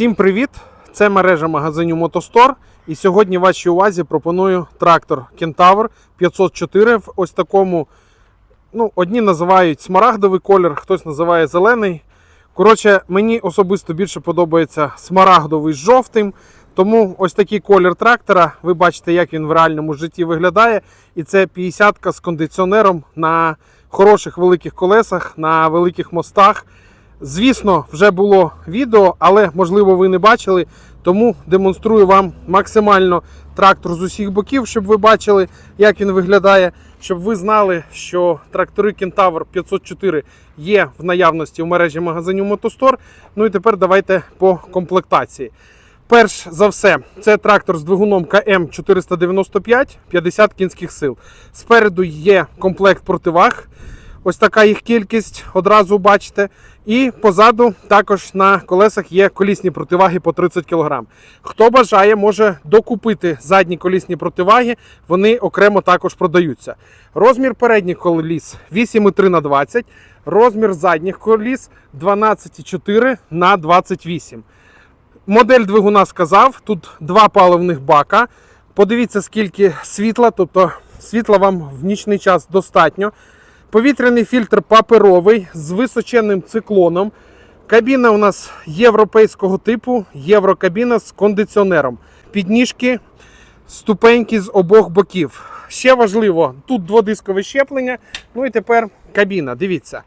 Всім привіт! Це мережа магазинів Мотостор. І сьогодні вашій увазі пропоную трактор Кентавр 504 в ось такому. Ну, одні називають смарагдовий колір, хтось називає зелений. Коротше, мені особисто більше подобається смарагдовий з жовтим. Тому ось такий колір трактора. Ви бачите, як він в реальному житті виглядає. І це 50 з кондиціонером на хороших великих колесах, на великих мостах. Звісно, вже було відео, але можливо ви не бачили. Тому демонструю вам максимально трактор з усіх боків, щоб ви бачили, як він виглядає. Щоб ви знали, що трактори Кентавр 504 є в наявності в мережі магазинів Мотостор. Ну і тепер давайте по комплектації. Перш за все, це трактор з двигуном КМ 495 50 кінських сил. Спереду є комплект противаг. Ось така їх кількість, одразу бачите. І позаду також на колесах є колісні противаги по 30 кг. Хто бажає, може докупити задні колісні противаги, вони окремо також продаються. Розмір передніх коліс 8,3 на 20, розмір задніх коліс 12,4 на 28. Модель двигуна сказав, тут два паливних бака. Подивіться, скільки світла, тобто світла вам в нічний час достатньо. Повітряний фільтр паперовий з височенним циклоном. Кабіна у нас європейського типу, єврокабіна з кондиціонером. Підніжки, ступеньки з обох боків. Ще важливо, тут дводискове щеплення. Ну і тепер кабіна. Дивіться.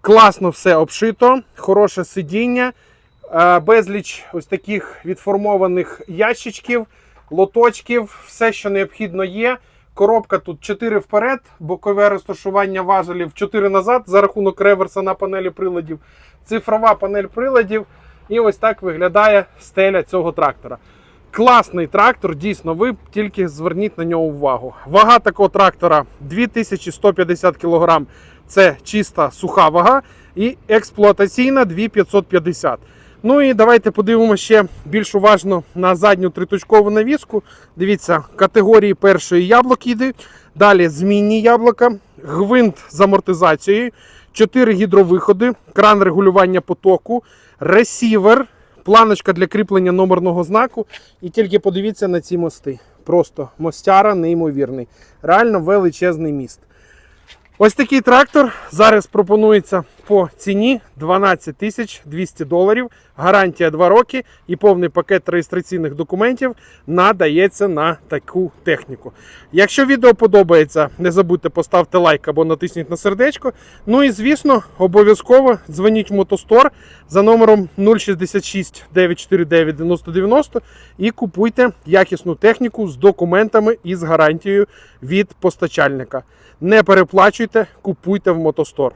Класно все обшито, хороше сидіння, е, безліч ось таких відформованих ящичків, лоточків, все, що необхідно є. Коробка тут 4 вперед, бокове розташування важелів 4 назад за рахунок реверса на панелі приладів, цифрова панель приладів. І ось так виглядає стеля цього трактора. Класний трактор, дійсно, ви тільки зверніть на нього увагу. Вага такого трактора 2150 кг це чиста суха вага, і експлуатаційна 2550 Ну і давайте подивимося ще більш уважно на задню триточкову навіску. Дивіться, категорії першої яблук йде. Далі змінні яблука, гвинт з амортизацією, 4 гідровиходи, кран регулювання потоку, ресівер, планочка для кріплення номерного знаку. І тільки подивіться на ці мости. Просто мостяра неймовірний. Реально величезний міст. Ось такий трактор зараз пропонується по ціні 12 тисяч 200 доларів. Гарантія 2 роки і повний пакет реєстраційних документів надається на таку техніку. Якщо відео подобається, не забудьте поставити лайк або натисніть на сердечко. Ну і звісно, обов'язково дзвоніть в Мотостор за номером 066 949 9090 і купуйте якісну техніку з документами і з гарантією від постачальника. Не переплачуйте, купуйте в Мотостор.